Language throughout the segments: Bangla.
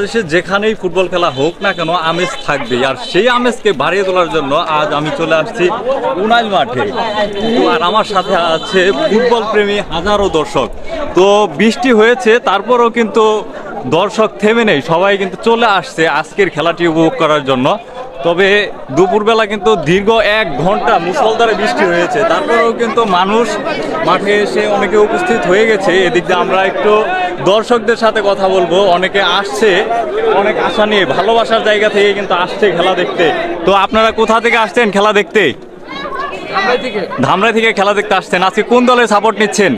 বাংলাদেশে যেখানেই ফুটবল খেলা হোক না কেন আমেজ থাকবে আর সেই আমেজকে বাড়িয়ে তোলার জন্য আজ আমি চলে আসছি উনাইল মাঠে। আর আমার সাথে আছে ফুটবল প্রেমী হাজারো দর্শক। তো বৃষ্টি হয়েছে, তারপরও কিন্তু দর্শক থেমে নেই, সবাই কিন্তু চলে আসছে আজকের খেলাটি উপভোগ করার জন্য। তবে দুপুরবেলা কিন্তু দীর্ঘ এক ঘণ্টা মুসলধারে বৃষ্টি হয়েছে। তারপরেও কিন্তু মানুষ মাঠে এসে অনেকে উপস্থিত হয়ে গেছে। এদিক দিয়ে আমরা একটু দর্শকদের সাথে কথা বলব। অনেকে আসছে অনেক আশা নিয়ে ভালোবাসার জায়গা থেকে কিন্তু আসছে খেলা দেখতে। তো আপনারা কোথা থেকে আসছেন খেলা দেখতে? ধামরাই থেকে। খেলা দেখতে আসছেন। আজকে কোন দলের সাপোর্ট নিচ্ছেন?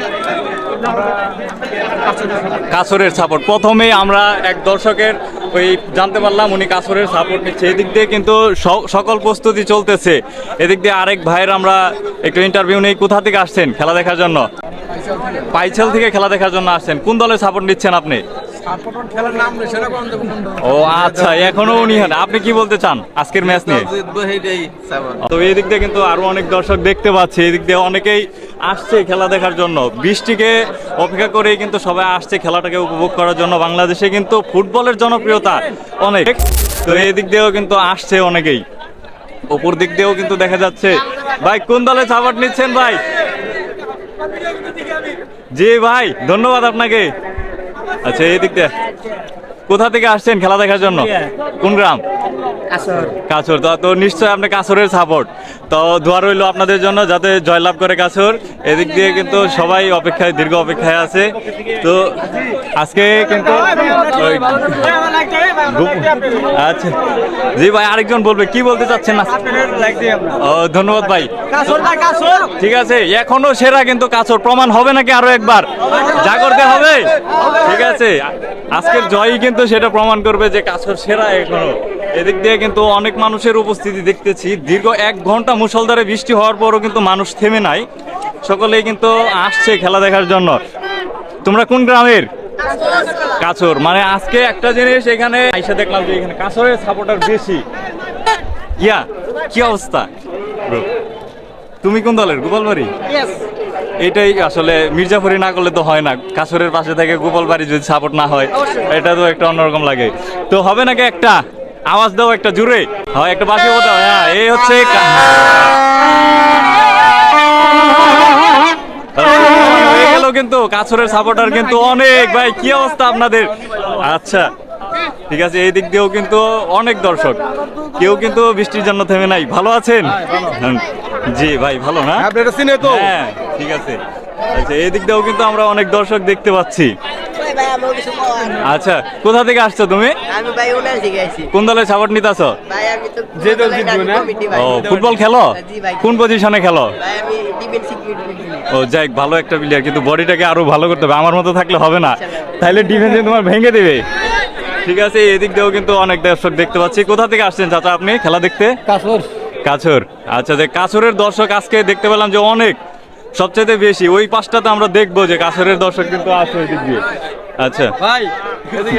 কাসরের সাপোর্ট প্রথমে আমরা এক দর্শকের ওই জানতে পারলাম উনি কাসরের সাপোর্ট নিচ্ছে। এদিক দিয়ে কিন্তু সকল প্রস্তুতি চলতেছে। এদিক দিয়ে আরেক ভাইয়ের আমরা একটু ইন্টারভিউ নেই। কোথা থেকে আসছেন? খেলা দেখার জন্য? পাইছেল থেকে খেলা দেখার জন্য আসছেন। কোন দলের সাপোর্ট নিচ্ছেন আপনি? ও আচ্ছা এখনও উনি হন আপনি কি বলতে চান আজকের ম্যাচ নিয়ে? তো এই দিক দিয়ে কিন্তু আরও অনেক দর্শক দেখতে পাচ্ছি। এদিক দিয়ে অনেকেই আসছে খেলা দেখার জন্য। বৃষ্টিকে অপেক্ষা করেই কিন্তু সবাই আসছে খেলাটাকে উপভোগ করার জন্য। বাংলাদেশে কিন্তু ফুটবলের জনপ্রিয়তা অনেক। তো এই দিক দিয়েও কিন্তু আসছে অনেকেই। অপর দিক দিয়েও কিন্তু দেখা যাচ্ছে। ভাই কোন দলে সাপোর্ট নিচ্ছেন ভাই? জি ভাই ধন্যবাদ আপনাকে। আচ্ছা এই দিক দিয়ে। কোথা থেকে আসছেন খেলা দেখার জন্য? কোন গ্রাম? কাছর তো তো নিশ্চয়ই আপনি কাছরের সাপোর্ট তো দোয়া রইল আপনাদের জন্য যাতে জয়লাভ করে কাছর এদিক দিয়ে কিন্তু সবাই অপেক্ষায়, দীর্ঘ অপেক্ষায় আছে। তো আজকে কিন্তু আচ্ছা। জি ভাই, আরেকজন বলবে, কি বলতে চাচ্ছেন না? ধন্যবাদ ভাই। ঠিক আছে, এখনও সেরা কিন্তু কাছর প্রমাণ হবে নাকি আরও একবার? যা করতে হবে। ঠিক আছে। আজকের জয়ই কিন্তু সেটা প্রমাণ করবে যে কাছর সেরা এখনও। এদিক দিয়ে কিন্তু অনেক মানুষের উপস্থিতি দেখতেছি। দীর্ঘ এক ঘণ্টা মুষলধারে বৃষ্টি হওয়ার পরও কিন্তু মানুষ থেমে নাই। সকলেই কিন্তু আসছে খেলা দেখার জন্য। তোমরা কোন গ্রামের? কাছর। মানে আজকে একটা জিনিস এখানে আইসা দেখলাম যে এখানে কাছরের সাপোর্টার বেশি। ইয়া কি অবস্থা? তুমি কোন দলের? গোপালবাড়ি? এটাই আসলে মির্জাফরি না করলে তো হয় না। কাছরের পাশে থেকে গোপালবাড়ি যদি সাপোর্ট না হয় এটা তো একটা অন্যরকম লাগে। তো হবে নাকি একটা? আওয়াজ দাও একটা জুড়ে হয় একটা বাসি দাও হ্যাঁ এই হচ্ছে হয়ে গেল কিন্তু কাছরের সাপোর্টার কিন্তু অনেক। ভাই কি অবস্থা আপনাদের? আচ্ছা ঠিক আছে এই দিক দিয়েও কিন্তু অনেক দর্শক। কেউ কিন্তু বৃষ্টির জন্য থেমে নাই। ভালো আছেন? জি ভাই ভালো না? তো। হ্যাঁ ঠিক আছে। আচ্ছা এই দিক দিয়েও কিন্তু আমরা অনেক দর্শক দেখতে পাচ্ছি। আচ্ছা কোথা থেকে আসছো তুমি? আমি ভাই উনার দিকে আছি কোন দলের সাপোর্ট নিতেছো? ভাই আমি তো যে দল ফুটবলের না? ও ফুটবল খেলো? কোন পজিশনে খেলো? ভাই আমি ডিফেন্স ও যাই ভালো একটা প্লেয়ার কিন্তু বডিটাকে আরও ভালো করতে হবে। আমার মতো থাকলে হবে না। তাহলে ডিফেন্সে তোমার ভেঙে দেবে। ঠিক আছে এদিক দিয়েও কিন্তু অনেক দর্শক দেখতে পাচ্ছি। কোথা থেকে আসছেন চাচা আপনি? খেলা দেখতে? কাসর কাছর আচ্ছা যে কাছরের দর্শক আজকে দেখতে পেলাম যে অনেক সবচেয়ে বেশি ওই পাঁচটাতে আমরা দেখব যে কাছরের দর্শক কিন্তু আছে ওই দিক দিয়ে। আচ্ছা। ভাই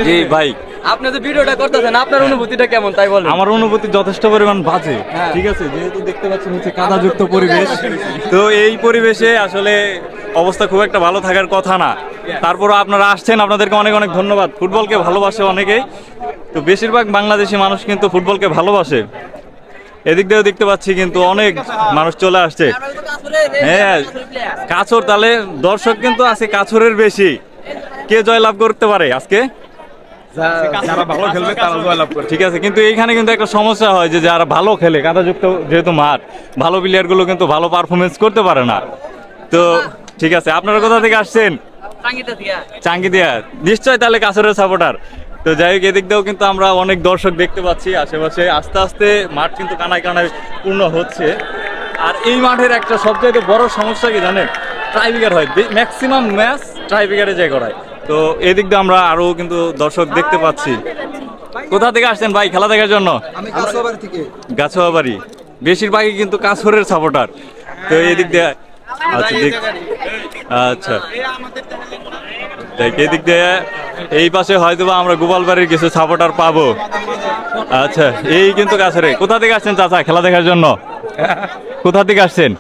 জি ভাই। আপনি যে ভিডিওটা করতেছেন আপনার অনুভূতিটা কেমন তাই বলেন। আমার অনুভূতি যথেষ্ট পরিমাণ বাজে ঠিক আছে? যেহেতু দেখতে পাচ্ছেন হচ্ছে কাদাযুক্ত পরিবেশ। তো এই পরিবেশে আসলে অবস্থা খুব একটা ভালো থাকার কথা না। তারপরও আপনারা আসছেন আপনাদেরকে অনেক অনেক ধন্যবাদ। ফুটবলকে ভালোবাসে অনেকেই। তো বেশিরভাগ বাংলাদেশি মানুষ কিন্তু ফুটবলকে ভালোবাসে। এদিক দিয়েও দেখতে পাচ্ছি কিন্তু অনেক মানুষ চলে আসছে। হ্যাঁ কাছর তাহলে দর্শক কিন্তু আছে কাছরের বেশি। কে জয়লাভ করতে পারে আজকে? যারা ভালো খেলবে তারা জয়লাভ করে ঠিক আছে কিন্তু এইখানে কিন্তু একটা সমস্যা হয় যে যারা ভালো খেলে কাদাযুক্ত যেহেতু মাঠ ভালো প্লেয়ারগুলো কিন্তু ভালো পারফরমেন্স করতে পারে না। তো ঠিক আছে আপনারা কোথা থেকে আসছেন? চাঙ্গি দিয়া। নিশ্চয় তাহলে কাছরের সাপোর্টার তো যাই হোক এদিক দিয়েও কিন্তু আমরা অনেক দর্শক দেখতে পাচ্ছি আশেপাশে। আস্তে আস্তে মাঠ কিন্তু কানায় কানায় পূর্ণ হচ্ছে। আর এই মাঠের একটা সবচেয়ে বড় সমস্যা কি জানেন? ট্রাইবিকার হয়। ম্যাক্সিমাম ম্যাচ ট্রাইবিকারে যায় করায় তো এদিক দিয়ে আমরা আরও কিন্তু দর্শক দেখতে পাচ্ছি। কোথা থেকে আসছেন ভাই? খেলা দেখার জন্য? গাছোয়াবাড়ি বেশিরভাগই কিন্তু কাছরের সাপোর্টার তো এদিক দিয়ে আচ্ছা আচ্ছা। দেখ এদিক দিয়ে এই পাশে হয়তো বা আমরা গোপালবাড়ির কিছু সাপোর্টার পাবো। আচ্ছা এই কিন্তু কাছরে কোথা থেকে আসছেন চাচা খেলা দেখার জন্য? কোথা থেকে আসছেন?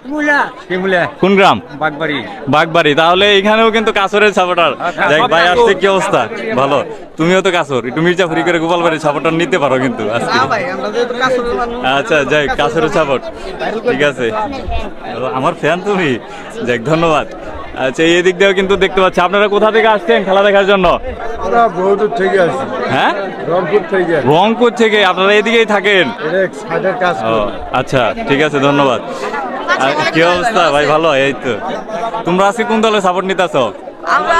কোন গ্রাম? বাগবাড়ি। বাগবাড়ি। তাহলে এখানেও কিন্তু কাছরের সাপোর্টার যাই ভাই আসছে কি অবস্থা? ভালো। তুমিও তো কাছর। একটু মির্জাফুরি করে গোপালবাড়ির সাপোর্টার নিতে পারো কিন্তু আজকে। আচ্ছা যাই কাছরের সাপোর্ট ঠিক আছে। আমার ফ্যান তুমি। যাক ধন্যবাদ। আচ্ছা এই দিক দিয়েও কিন্তু দেখতে পাচ্ছি। আপনারা কোথা থেকে আসছেন খেলা দেখার জন্য? আমরা থেকে আছি হ্যাঁ? রংপুর থেকে। রংপুর থেকে আপনারা এদিকেই থাকেন? কাজ আচ্ছা ঠিক আছে ধন্যবাদ। আর কি অবস্থা? ভাই ভালো? এই তো। তোমরা আজকে কোন দলে সাপোর্ট নিতেছ? আমরা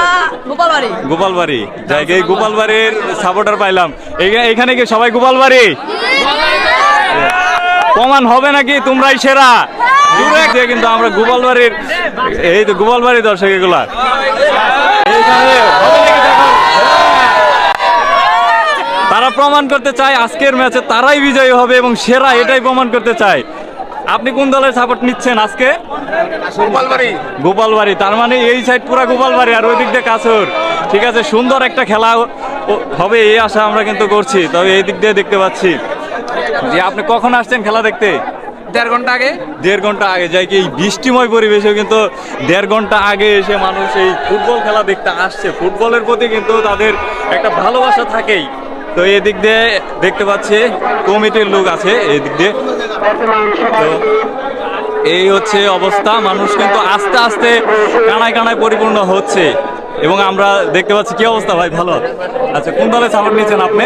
গোপালবাড়ি। গোপালবাড়ি। যাই এই গোপালবাড়ির সাপোর্টার পাইলাম। এখানে কি সবাই গোপালবাড়ি? প্রমাণ হবে নাকি? তোমরাই সেরা। দূরে দিয়ে কিন্তু আমরা গোপালবাড়ির এই তো গোপালবাড়ির দর্শক এগুলা। এইখানে হবে নাকি দেখো? তারা প্রমাণ করতে চায় আজকের ম্যাচে তারাই বিজয়ী হবে এবং সেরা এটাই প্রমাণ করতে চায়। আপনি কোন দলের সাপোর্ট নিচ্ছেন আজকে? গোপালবাড়ি। গোপালবাড়ি। তার মানে এই সাইড পুরা গোপালবাড়ি আর ওই দিক দিয়ে কাছর ঠিক আছে সুন্দর একটা খেলা হবে এই আশা আমরা কিন্তু করছি তবে এই দিক দিয়ে দেখতে পাচ্ছি। যে আপনি কখন আসছেন খেলা দেখতে? দেড় ঘণ্টা আগে। দেড় ঘণ্টা আগে যাই কি এই বৃষ্টিময় পরিবেশে কিন্তু দেড় ঘণ্টা আগে এসে মানুষ এই ফুটবল খেলা দেখতে আসছে। ফুটবলের প্রতি কিন্তু তাদের একটা ভালোবাসা থাকেই। তো এই দিক দিয়ে দেখতে পাচ্ছি কমিটির লোক আছে এই দিক দিয়ে। তো এই হচ্ছে অবস্থা। মানুষ কিন্তু আস্তে আস্তে কানায় কানায় পরিপূর্ণ হচ্ছে এবং আমরা দেখতে পাচ্ছি কি অবস্থা ভাই ভালো? আচ্ছা কোন দলে সাপোর্ট নিচ্ছেন আপনি?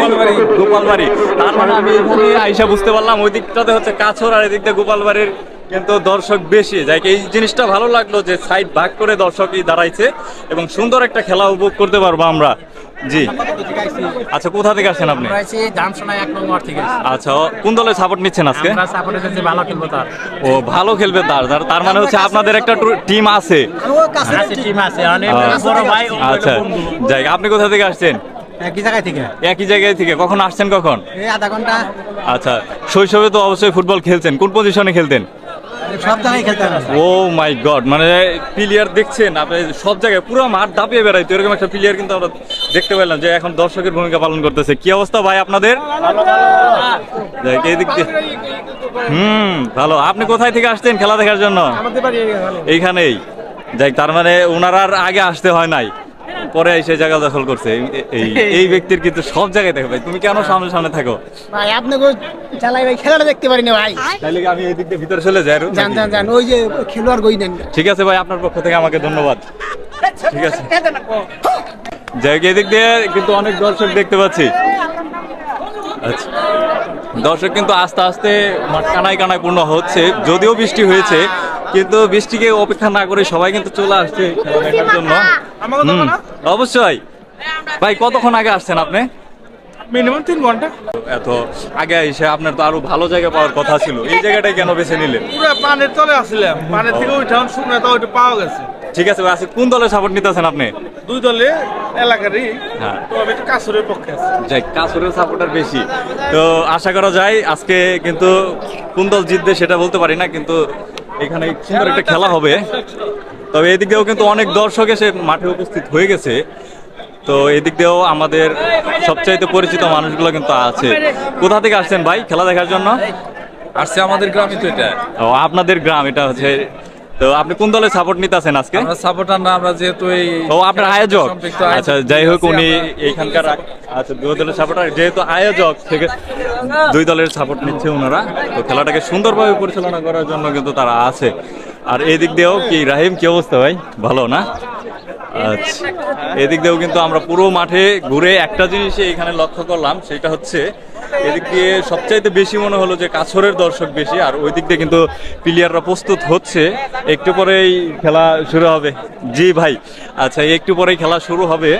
গোপালবাড়ি। তার মানে আমি এখানে আইসা বুঝতে পারলাম ওই দিকটাতে হচ্ছে কাছর আর এদিক দিয়ে গোপালবাড়ির কিন্তু দর্শক বেশি। যাই এই জিনিসটা ভালো লাগল যে সাইড ভাগ করে দর্শকই দাঁড়াইছে এবং সুন্দর একটা খেলা উপভোগ করতে পারব আমরা। জি। আচ্ছা কোথা থেকে আসছেন আপনি? আছি জামসোনা এক নম্বর থেকে। আচ্ছা কোন দলে সাপোর্ট নিচ্ছেন আজকে? আমরা সাপোর্ট এসেছি ভালো খেলব তার। ও ভালো খেলবে তার। তার- মানে হচ্ছে আপনাদের একটা টিম আছে। আছে টিম আছে অনেক বড় ভাই আচ্ছা। যাই আপনি কোথা থেকে আসছেন? একই জায়গায় থেকে। একই জায়গায় থেকে। কখন আসছেন কখন? এই আধা ঘণ্টা। আচ্ছা শৈশবে তো অবশ্যই ফুটবল খেলছেন। কোন পজিশনে খেলতেন? ও মাই গড মানে প্লেয়ার দেখছেন আপনি সব জায়গায় পুরো মাঠ দাপিয়ে বেড়াইতো এরকম একটা প্লেয়ার কিন্তু আমরা দেখতে পেলাম যে এখন দর্শকের ভূমিকা পালন করতেছে। কি অবস্থা ভাই আপনাদের? দিয়ে হুম ভালো। আপনি কোথায় থেকে আসছেন খেলা দেখার জন্য? এইখানেই। যাই তার মানে ওনারা আর আগে আসতে হয় নাই। পরে এসে জায়গা দখল করছে। এই- এই এই ব্যক্তির কিন্তু সব জায়গায় দেখো ভাই তুমি কেন সামনে সামনে থাকো? ভাই আপনাকে চালাই ভাই খেলাটা দেখতে পারি না ভাই। তাইলে কি আমি এই দিক দিয়ে ভিতরে চলে যাই জান জান জান ওই যে খেলোয়াড় গই দেন ঠিক আছে ভাই আপনার পক্ষ থেকে আমাকে ধন্যবাদ। ঠিক আছে। যাই হোক, এদিক দিয়ে কিন্তু অনেক দর্শক দেখতে পাচ্ছি। আচ্ছা। দর্শক কিন্তু আস্তে আস্তে মাঠ কানায় কানায় পূর্ণ হচ্ছে যদিও বৃষ্টি হয়েছে কিন্তু বৃষ্টিকে অপেক্ষা না করে সবাই কিন্তু চলে আসছে খেলা দেখার জন্য। অবশ্যই। ভাই কতক্ষণ আগে আসছেন আপনি? মিনিমাম তিন ঘণ্টা। এত আগে এসে আপনার তো আরও ভালো জায়গা পাওয়ার কথা ছিল। এই জায়গাটাই কেন বেছে নিলেন? পুরো পানের তলে আসছিলাম। পানের থেকে উঠান শুকনো তো ওইটা পাওয়া গেছে। ঠিক আছে ভাই আজকে কোন দলের সাপোর্ট নিতেছেন আপনি? দুই দলে এলাকারই। হ্যাঁ। তো আমি একটু কাছরের পক্ষে আছি। যাই কাসুরের সাপোর্টার বেশি। তো আশা করা যায় আজকে কিন্তু কোন দল জিতবে সেটা বলতে পারি না কিন্তু এখানে সুন্দর একটা খেলা হবে। তবে এদিক দিয়েও কিন্তু অনেক দর্শক এসে মাঠে উপস্থিত হয়ে গেছে। তো এদিক দিয়েও আমাদের সবচাইতে পরিচিত মানুষগুলো কিন্তু আছে। কোথা থেকে আসছেন ভাই খেলা দেখার জন্য? আসছে আমাদের গ্রামে তো এটা। ও আপনাদের গ্রাম এটা হচ্ছে তো আপনি কোন দলের সাপোর্ট নিতেছেন আজকে? আমরা সাপোর্টার না আমরা যেহেতু এই ও আপনার আয়োজক। আচ্ছা যাই হোক উনি এইখানকার আচ্ছা দুই দলের সাপোর্টার যেহেতু আয়োজক থেকে দুই দলের সাপোর্ট নিচ্ছে ওনারা তো খেলাটাকে সুন্দরভাবে পরিচালনা করার জন্য কিন্তু তারা আছে। আর এই দিক দিয়েও কি রাহিম কি অবস্থা ভাই? ভালো না? আচ্ছা। এদিক দিয়েও কিন্তু আমরা পুরো মাঠে ঘুরে একটা জিনিসে এখানে লক্ষ্য করলাম, সেটা হচ্ছে এদিক দিয়ে সবচাইতে বেশি মনে হলো যে কাছরের দর্শক বেশি, আর ওই দিক দিয়ে কিন্তু প্লেয়াররা প্রস্তুত হচ্ছে। একটু পরেই খেলা শুরু হবে। জি ভাই আচ্ছা একটু পরেই খেলা শুরু হবে।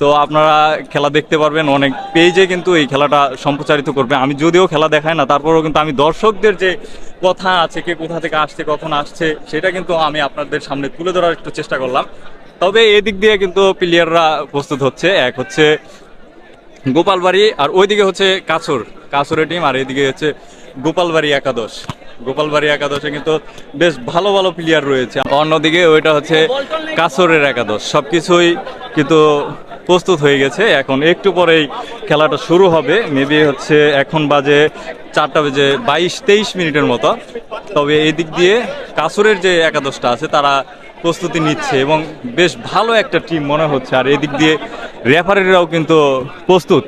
তো আপনারা খেলা দেখতে পারবেন, অনেক পেজে কিন্তু এই খেলাটা সম্প্রচারিত করবে। আমি যদিও খেলা দেখাই না, তারপরেও কিন্তু আমি দর্শকদের যে কথা আছে, কে কোথা থেকে আসছে, কখন আসছে, সেটা কিন্তু আমি আপনাদের সামনে তুলে ধরার একটু চেষ্টা করলাম। তবে এদিক দিয়ে কিন্তু প্লেয়াররা প্রস্তুত হচ্ছে। এক হচ্ছে গোপালবাড়ি আর ওইদিকে হচ্ছে কাছর কাছরের টিম আর এইদিকে হচ্ছে গোপালবাড়ি একাদশ। গোপালবাড়ি একাদশে কিন্তু বেশ ভালো ভালো প্লেয়ার রয়েছে। অন্যদিকে ওইটা হচ্ছে কাছরের একাদশ। সব কিছুই কিন্তু প্রস্তুত হয়ে গেছে। এখন একটু পরেই খেলাটা শুরু হবে। মেবি হচ্ছে এখন বাজে চারটা বেজে বাইশ, তেইশ মিনিটের মতো। তবে এদিক দিয়ে কাসুরের যে একাদশটা আছে, তারা প্রস্তুতি নিচ্ছে এবং বেশ ভালো একটা টিম মনে হচ্ছে। আর এদিক দিয়ে রেফারিরাও কিন্তু প্রস্তুত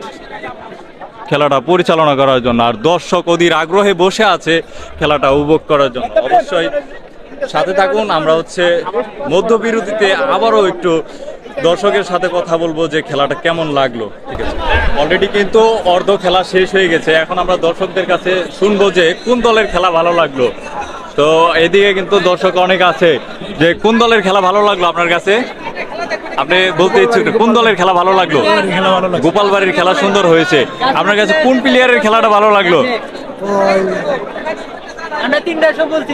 খেলাটা পরিচালনা করার জন্য। আর দর্শক অধীর আগ্রহে বসে আছে খেলাটা উপভোগ করার জন্য। অবশ্যই সাথে থাকুন, আমরা হচ্ছে মধ্যবিরতিতে আবারও একটু দর্শকের সাথে কথা বলব যে খেলাটা কেমন লাগল। ঠিক আছে? অলরেডি কিন্তু অর্ধ খেলা শেষ হয়ে গেছে। এখন আমরা দর্শকদের কাছে শুনব যে কোন দলের খেলা ভালো লাগল। তো এদিকে কিন্তু দর্শক অনেক আছে যে কোন দলের খেলা ভালো লাগল আপনার কাছে? আপনি বলতে ইচ্ছুক কোন দলের খেলা ভালো লাগল? গোপাল বাড়ির খেলা সুন্দর হয়েছে। আপনার কাছে কোন প্লেয়ারের খেলাটা ভালো লাগল?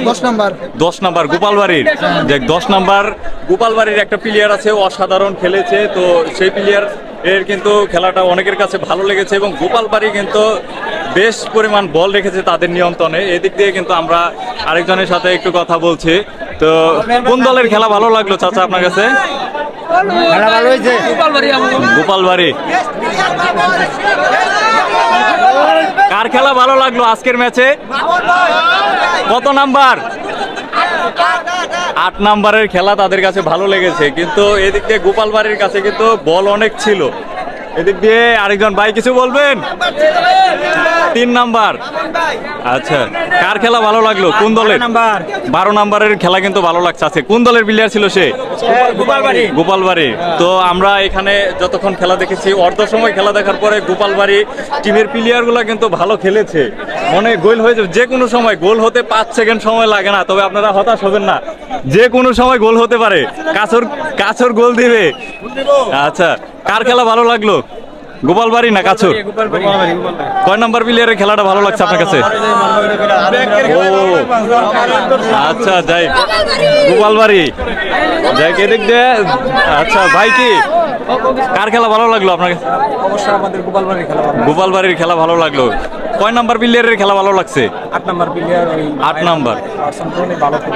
দশ নাম্বার। দশ নাম্বার গোপালবাড়ির যে দশ নাম্বার গোপালবাড়ির একটা প্লেয়ার আছে অসাধারণ খেলেছে। তো সেই প্লেয়ার এর কিন্তু খেলাটা অনেকের কাছে ভালো লেগেছে এবং গোপাল বাড়ি কিন্তু বেশ পরিমাণ বল রেখেছে তাদের নিয়ন্ত্রণে। এদিক দিয়ে কিন্তু আমরা আরেকজনের সাথে একটু কথা বলছি। তো কোন দলের খেলা ভালো লাগল চাচা আপনার কাছে? খেলা ভালো হয়েছে। গোপালবাড়ি। কার খেলা ভালো লাগল আজকের ম্যাচে? কত নাম্বার? আট নাম্বারের খেলা তাদের কাছে ভালো লেগেছে। কিন্তু এদিক দিয়ে গোপালবাড়ির কাছে কিন্তু বল অনেক ছিল। এদিক দিয়ে আরেকজন ভাই কিছু বলবেন? তিন নাম্বার। আচ্ছা কার খেলা ভালো লাগল? কোন দলের? নাম্বার। বারো নাম্বারের খেলা কিন্তু ভালো লাগছে। আজকে কোন দলের প্লেয়ার ছিল সে? গোপালবাড়ি। গোপালবাড়ি। তো আমরা এখানে যতক্ষণ খেলা দেখেছি অর্ধ সময় খেলা দেখার পরে গোপালবাড়ি টিমের প্লেয়ারগুলো কিন্তু ভালো খেলেছে। মনে গোল হয়ে যাবে যে কোনো সময় গোল হতে পাঁচ সেকেন্ড সময় লাগে না তবে আপনারা হতাশ হবেন না। যে কোনো সময় গোল হতে পারে। কাছর কাছর গোল দিবে। আচ্ছা কার খেলা ভালো লাগল? গোপালবাড়ি না কাছর? কয় নাম্বার প্লেয়ারের খেলাটা ভালো লাগছে আপনার কাছে? আচ্ছা যাই। গোপালবাড়ি। যাই, এদিক দিয়ে আচ্ছা ভাই কি? কার খেলা ভালো লাগল কাছে? অবশ্যই আমাদের গোপালবাড়ির খেলা ভালো লাগল। কয় নাম্বার প্লেয়ারের খেলা ভালো লাগছে? আট নাম্বার। প্লেয়ার আট নাম্বার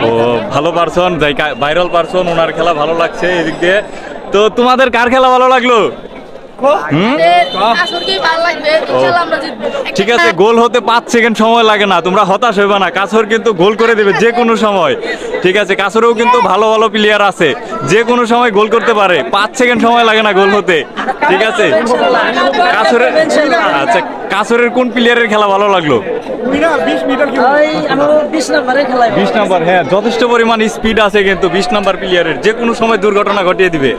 ও, ভালো পারসন যাই ভাইরাল পারসন ওনার খেলা ভালো লাগছে, এদিক দিয়ে। তো তোমাদের কার খেলা ভালো লাগল? ঠিক আছে, গোল হতে পাঁচ সেকেন্ড সময় লাগে না, তোমরা হতাশ হইবে না। কাছর কিন্তু গোল করে দেবে যে কোনো সময়। ঠিক আছে, কাছরেও কিন্তু ভালো ভালো প্লেয়ার আছে। যে কোনো সময় গোল করতে পারে। পাঁচ সেকেন্ড সময় লাগে না গোল হতে। ঠিক আছে? কাছরের আচ্ছা কাছরের কোন প্লেয়ারের খেলা ভালো লাগল? বিশ নাম্বার হ্যাঁ যথেষ্ট পরিমাণ স্পিড আছে কিন্তু বিশ নাম্বার প্লেয়ারের যে কোনো সময় দুর্ঘটনা ঘটিয়ে দিবে।